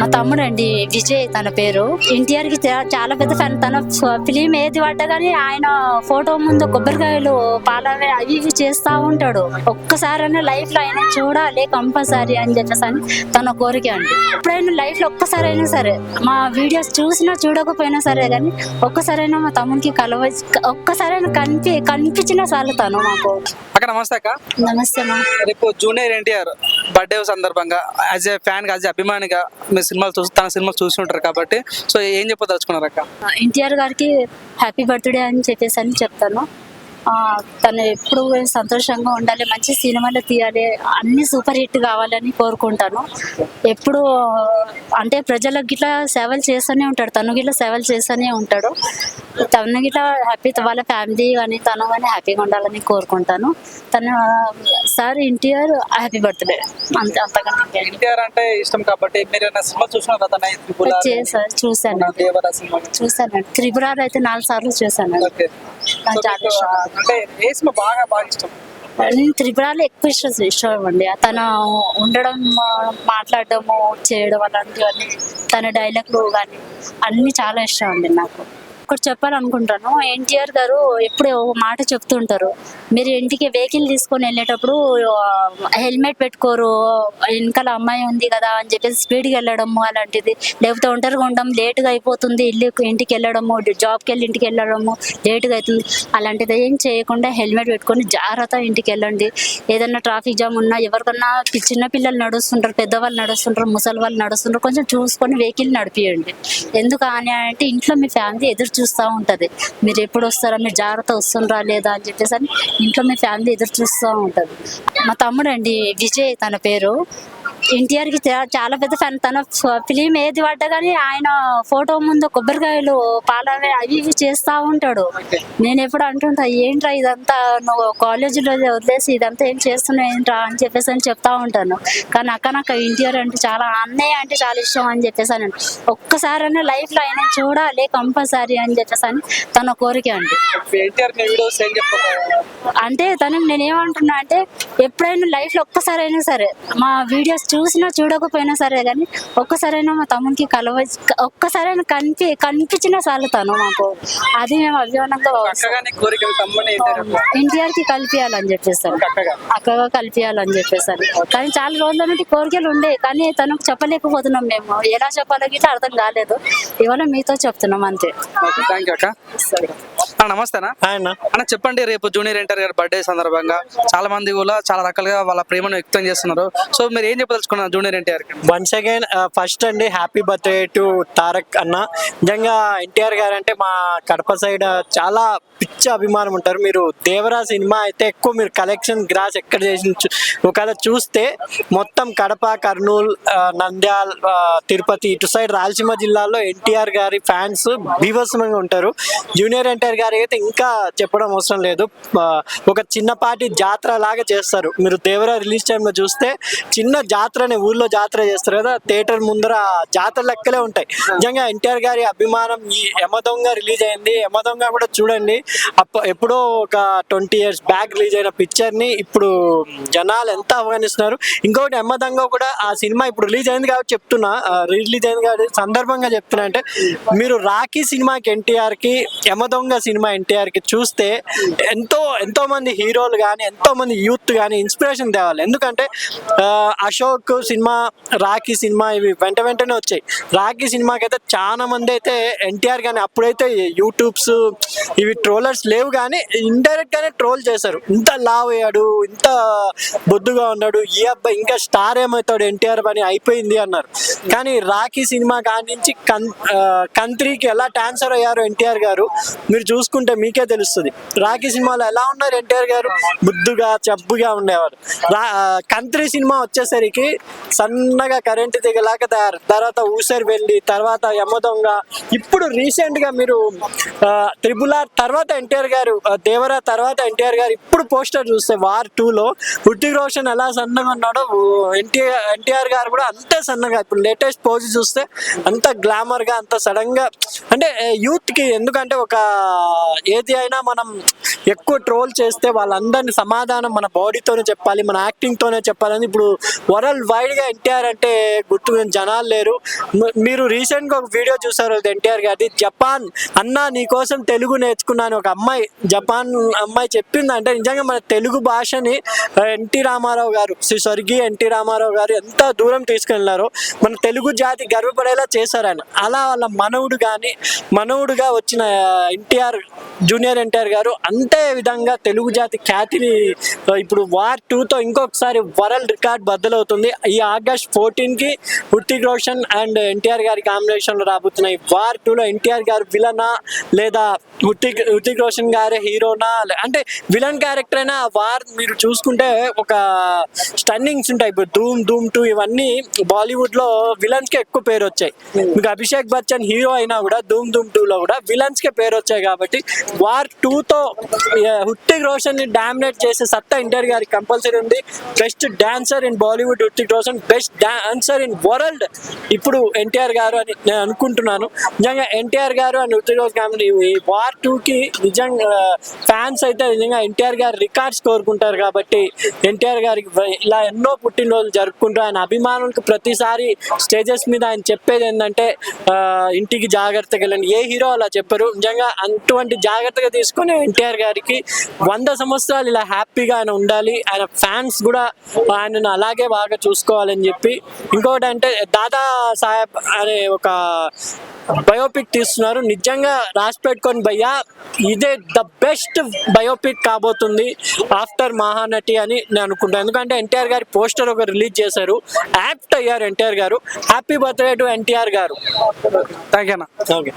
మా తమ్ముడు అండి విజయ్ తన పేరు. ఎన్టీఆర్కి చాలా పెద్ద ఫ్యాన్. తన ఫిలిం ఏది పడ్డా కానీ ఆయన ఫోటో ముందు కొబ్బరికాయలు పాలవి అవి ఇవి చేస్తా ఉంటాడు. ఒక్కసారైనా లైఫ్లో అయినా చూడాలి కంపల్సరీ అని చెప్పేసి అని తన కోరిక అండి. ఎప్పుడైనా లైఫ్లో ఒక్కసారైనా సరే మా వీడియోస్ చూసినా చూడకపోయినా సరే కానీ ఒక్కసారైనా మా తమ్మునికి కలవ ఒక్కసారైనా కనిపి కనిపించినా చాలు తను మాకు. నమస్తే అక్క. నమస్తే రేపు జూనియర్ ఎన్టీఆర్ బర్త్డే సందర్భంగా as a fan as a అభిమానిగా మీ సినిమాలు చూసి తన సినిమాలు చూసి ఉంటారు కాబట్టి సో ఏం చెప్పదలుచుకున్నారు అక్క? ఎన్టీఆర్ గారికి హ్యాపీ బర్త్డే అని చెప్పేసి అని చెప్తాను. తను ఎప్పుడు సంతోషంగా ఉండాలి మంచి సినిమాలు తీయాలి అన్ని సూపర్ హిట్ కావాలని కోరుకుంటాను. ఎప్పుడు అంటే ప్రజలకు గిట్లా సేవలు చేస్తూనే ఉంటాడు తను గిట్లా సేవలు చేస్తూనే ఉంటాడు. తను గిట్లా హ్యాపీ వాళ్ళ ఫ్యామిలీ కానీ తను కానీ హ్యాపీగా ఉండాలని కోరుకుంటాను. తను సార్ ఎన్టీఆర్ హ్యాపీ బర్త్డే అంతే. ఎన్టీఆర్ అంటే ఇష్టం కాబట్టి మీరు ఏమైనా సినిమా చూసినారు కదా త్రిపుల చేసా- చూశాను దేవర సినిమా. చూశాను. త్రిపురాలు అయితే నాలుగు సార్లు ఓకే. నాకు చాలా ఇష్టం. అంటే ఏ సినిమా బాగా బాగా ఇష్టం. త్రిపురాలు ఎక్కువ ఇష్టం ఇష్టం అండి. తను ఉండడం ఆ, మాట్లాడడము చేయడం అలాంటివన్నీ తన డైలాగ్లు కానీ అన్ని చాలా ఇష్టం అండి నాకు. ఒకటి చెప్పాలనుకుంటాను ఎన్టీఆర్ గారు ఎప్పుడు ఒక మాట చెప్తుంటారు మీరు ఇంటికి వెహికల్ తీసుకొని వెళ్ళేటప్పుడు హెల్మెట్ పెట్టుకోరు వెనకాల అమ్మాయి ఉంది కదా అని చెప్పేసి స్పీడ్గా వెళ్ళడము అలాంటిది. లేకపోతే ఒంటరిగా ఉండడం లేటుగా అయిపోతుంది ఇల్లు ఇంటికి వెళ్ళడము జాబ్కి వెళ్ళి ఇంటికి వెళ్ళడము లేటుగా అవుతుంది అలాంటిది ఏం చేయకుండా హెల్మెట్ పెట్టుకొని జాగ్రత్త ఇంటికి వెళ్ళండి. ఏదన్నా ట్రాఫిక్ జామ్ ఉన్నా ఎవరికన్నా చిన్న పిల్లలు నడుస్తుంటారు పెద్దవాళ్ళు నడుస్తుంటారు ముసలి వాళ్ళు నడుస్తుంటారు కొంచెం చూసుకొని వెహికల్ నడిపియండి. ఎందుకు అని అంటే ఇంట్లో మీ ఫ్యామిలీ ఎదురు చూస్తూ ఉంటుంది. మీరు ఎప్పుడు వస్తారా మీరు జాగ్రత్త వస్తుండ్రా లేదా అని చెప్పేసి అని ఇంట్లో మీ ఫ్యామిలీ ఎదురు చూస్తూ ఉంటుంది. మా తమ్ముడు అండి విజయ్ తన పేరు. ఎన్టీఆర్కి చాలా పెద్ద ఫ్యాన్. తన ఫిలిం ఏది పడ్డా కానీ ఆయన ఫోటో ముందు కొబ్బరికాయలు పాలవే అవి ఇవి చేస్తూ ఉంటాడు. నేను ఎప్పుడు అంటుంటా ఏంట్రా ఇదంతా? నువ్వు కాలేజీలో వదిలేసి ఇదంతా ఏం చేస్తున్నావు? ఏంట్రా? అని చెప్పేసి అని చెప్తా ఉంటాను. కానీ అక్క నాకు ఎన్టీఆర్ అంటే చాలా అన్నయ్య అంటే చాలా ఇష్టం అని చెప్పేసి అని ఒక్కసారైనా లైఫ్ లైఫ్లో ఆయన చూడాలి కంపల్సరీ అని చెప్పేసి అని తన కోరిక అండి. అంటే తనకు నేనేమంటున్నా అంటే ఎప్పుడైనా లైఫ్లో ఒక్కసారైనా సరే మా వీడియోస్ చూసినా చూడకపోయినా సరే కానీ ఒక్కసారైనా మా తమ్మునికి కలవ ఒక్కసారైనా కనిపి కనిపించినా చాలు తను మాకు. అది మేము అభిమానంగా భావిస్తాం. అక్కగా నీ కోరిక మీ తమ్ముని ఎన్టీఆర్ ఎన్టీఆర్కి కలిపియాలని చెప్పేసాను. అక్కగా. కలిపియాలని చెప్పేసాను. కానీ చాలా రోజుల నుండి కోరికలు ఉండే కానీ తనకు చెప్పలేకపోతున్నాం మేము. ఎలా చెప్పాలో గిట్లా అర్థం కాలేదు. ఇవాళ మీతో చెప్తున్నాం అంతే. నమస్తేనా? అన్న. చెప్పండి రేపు జూనియర్ ఎన్టీఆర్ గారి బర్త్డే సందర్భంగా చాలా మంది కూడా చాలా రకాలుగా వాళ్ళ ప్రేమను వ్యక్తం చేస్తున్నారు. సో మీరు ఏం చెప్పదలుచుకున్నారు junior NTR once again first అండి హ్యాపీ బర్త్డే టు తారక్ అన్న. నిజంగా ఎన్టీఆర్ గారు అంటే మా కడప సైడ్ చాలా పిచ్చ అభిమానం ఉంటారు. మీరు దేవరా సినిమా అయితే ఎక్కువ మీరు కలెక్షన్ గ్రాస్ ఎక్కడ చేసి చూ- ఒకవేళ చూస్తే మొత్తం కడప కర్నూలు ఆ, నంద్యాల్ ఆ, తిరుపతి ఇటు సైడ్ రాయలసీమ జిల్లాలో ఎన్టీఆర్ గారి ఫ్యాన్స్ బీభత్సమంగా ఉంటారు. జూనియర్ ఎన్టీఆర్ గారి అయితే ఇంకా చెప్పడం అవసరం లేదు. ఒక చిన్నపాటి జాతర లాగా చేస్తారు. మీరు దేవరా రిలీజ్ టైంలో చూస్తే చిన్న జాతరనే ఊర్లో జాతర చేస్తారు కదా థియేటర్ ముందర జాతర లెక్కలే ఉంటాయి. నిజంగా ఎన్టీఆర్ గారి అభిమానం ఈ యమదొంగ రిలీజ్ అయింది. యమదొంగ కూడా చూడండి. అప్ప ఎప్పుడో ఒక ట్వంటీ ఇయర్స్ బ్యాక్ రిలీజ్ అయిన పిక్చర్ని ఇప్పుడు జనాలు ఎంత ఆహ్వానిస్తున్నారు. ఇంకొకటి యమదొంగ కూడా ఆ సినిమా ఇప్పుడు రిలీజ్ అయింది కాబట్టి చెప్తున్నా. రిలీజ్ అయింది కాబట్టి సందర్భంగా చెప్తున్నా అంటే మీరు రాఖీ సినిమాకి ఎన్టీఆర్కి యమదొంగ సినిమా ఎన్టీఆర్కి చూస్తే ఎంతో ఎంతో మంది హీరోలు కానీ ఎంతో మంది యూత్ కానీ ఇన్స్పిరేషన్ తేవాలి. ఎందుకంటే అశోక్ సినిమా రాఖీ సినిమా ఇవి వెంట వెంటనే వచ్చాయి. రాఖీ సినిమాకి అయితే చాలా మంది అయితే ఎన్టీఆర్ కానీ అప్పుడైతే యూట్యూబ్స్ ఇవి ట్రోలర్స్ లేవు కానీ ఇండైరెక్ట్ గానే ట్రోల్ చేశారు. ఇంత లావ్ అయ్యాడు ఇంత బొద్దుగా ఉన్నాడు ఈ అబ్బాయి ఇంకా స్టార్ ఏమవుతాడు ఎన్టీఆర్ పని అయిపోయింది అన్నారు. కానీ రాఖీ సినిమా కానించి నుంచి కన్ ఆ, ఎలా ట్రాన్స్ఫర్ అయ్యారు ఎన్టీఆర్ గారు మీరు చూసుకుంటే మీకే తెలుస్తుంది. రాఖీ సినిమాలో ఎలా ఉన్నారు ఎన్టీఆర్ గారు? బుద్దుగా చబ్బుగా ఉండేవారు. రా కంత్రి సినిమా వచ్చేసరికి సన్నగా కరెంట్ దిగలాగా తయారు. తర్వాత ఊసరి వెళ్ళి తర్వాత యమదొంగ ఇప్పుడు రీసెంట్గా మీరు త్రిబుల్ ఆర్ తర్వాత ఎన్టీఆర్ గారు దేవరా తర్వాత ఎన్టీఆర్ గారు ఇప్పుడు పోస్టర్ చూస్తే వార్ టూ లో హృతిక్ రోషన్ ఎలా సన్నగా ఉన్నాడో ఎన్టీఆర్ ఎన్టీఆర్ గారు కూడా అంతే సన్నగా. ఇప్పుడు లేటెస్ట్ పోజ్ చూస్తే అంత గ్లామర్గా అంత సడన్గా. అంటే యూత్కి ఎందుకంటే ఒక ఏది అయినా మనం ఎక్కువ ట్రోల్ చేస్తే వాళ్ళందరినీ సమాధానం మన బాడీతోనే చెప్పాలి మన యాక్టింగ్తోనే చెప్పాలని ఇప్పుడు వరల్డ్ వైడ్గా ఎన్టీఆర్ అంటే గుర్తు జనాలు లేరు. మీరు రీసెంట్గా ఒక వీడియో చూసారు ఎన్టీఆర్ గారి జపాన్ అన్న నీకోసం తెలుగు నేర్చుకున్నాను ఒక అమ్మాయి జపాన్ అమ్మాయి చెప్పిందంటే నిజంగా మన తెలుగు భాషని ఎన్టీ రామారావు గారు శ్రీ స్వర్గీయ ఎన్టీ రామారావు గారు ఎంత దూరం తీసుకెళ్ళారో మన తెలుగు జాతి గర్వపడేలా చేశారు ఆయన. అలా వాళ్ళ మనవుడు కానీ మనవుడుగా వచ్చిన ఎన్టీఆర్ జూనియర్ ఎన్టీఆర్ గారు అంతే విధంగా తెలుగు జాతి ఖ్యాతిని ఇప్పుడు వార్ టూతో ఇంకొకసారి వరల్డ్ రికార్డ్ బద్దలవుతుంది. ఈ ఆగస్ట్ ఫోర్టీన్కి హృతిక్ రోషన్ అండ్ ఎన్టీఆర్ గారి కాంబినేషన్లో రాబోతున్నాయి. వార్ టూలో ఎన్టీఆర్ గారు విలనా లేదా హృతిక్ హృతిక్ రోషన్ గారే హీరోనా? లే- అంటే విలన్ క్యారెక్టర్ అయినా వార్ మీరు చూసుకుంటే ఒక స్టన్నింగ్స్ ఉంటాయి. ఇప్పుడు ధూమ్ ధూమ్ టూ ఇవన్నీ బాలీవుడ్లో విలన్స్కి ఎక్కువ పేరు వచ్చాయి మీకు అభిషేక్ బచ్చన్ హీరో అయినా కూడా ధూమ్ ధూమ్ టూలో కూడా విలన్స్కే పేరు వచ్చాయి కాబట్టి వార్ టూ తో హృతిక్ రోషన్ని డామినేట్ చేసే సత్తా ఎన్టీఆర్ గారికి కంపల్సరీ ఉంది. Best dancer in Bollywood Hrithik Roshan best dancer in world ఇప్పుడు ఎన్టీఆర్ గారు అని నేను అనుకుంటున్నాను. నిజంగా ఎన్టీఆర్ గారు అండ్ హృతిక్ రోషన్ కామెడీ ఈ వార్ టూ కి నిజంగా ఫ్యాన్స్ అయితే నిజంగా ఎన్టీఆర్ గారు రికార్డ్స్ కోరుకుంటారు కాబట్టి ఎన్టీఆర్ గారికి ఇలా ఎన్నో పుట్టినరోజులు జరుపుకుంటారు. ఆయన అభిమానులకు ప్రతిసారి స్టేజెస్ మీద ఆయన చెప్పేది ఏంటంటే ఇంటికి జాగ్రత్తగా వెళ్ళండి. ఏ హీరో అలా చెప్పరు. నిజంగా అంటూ అటువంటి జాగ్రత్తగా తీసుకుని ఎన్టీఆర్ గారికి వంద సంవత్సరాలు ఇలా హ్యాపీగా ఆయన ఉండాలి. ఆయన ఫ్యాన్స్ కూడా ఆయనను అలాగే బాగా చూసుకోవాలని చెప్పి. ఇంకొకటి అంటే దాదా సాహెబ్ అనే ఒక బయోపిక్ తీస్తున్నారు. నిజంగా రాసి పెట్టుకొని భయ్యా ఇదే ద బెస్ట్ బయోపిక్ కాబోతుంది ఆఫ్టర్ మహానటి అని నేను అనుకుంటాను ఎందుకంటే ఎన్టీఆర్ గారి పోస్టర్ ఒక రిలీజ్ చేశారు. యాక్ట్ అయ్యారు ఎన్టీఆర్ గారు. హ్యాపీ బర్త్డే టు ఎన్టీఆర్ గారు. Thank you okay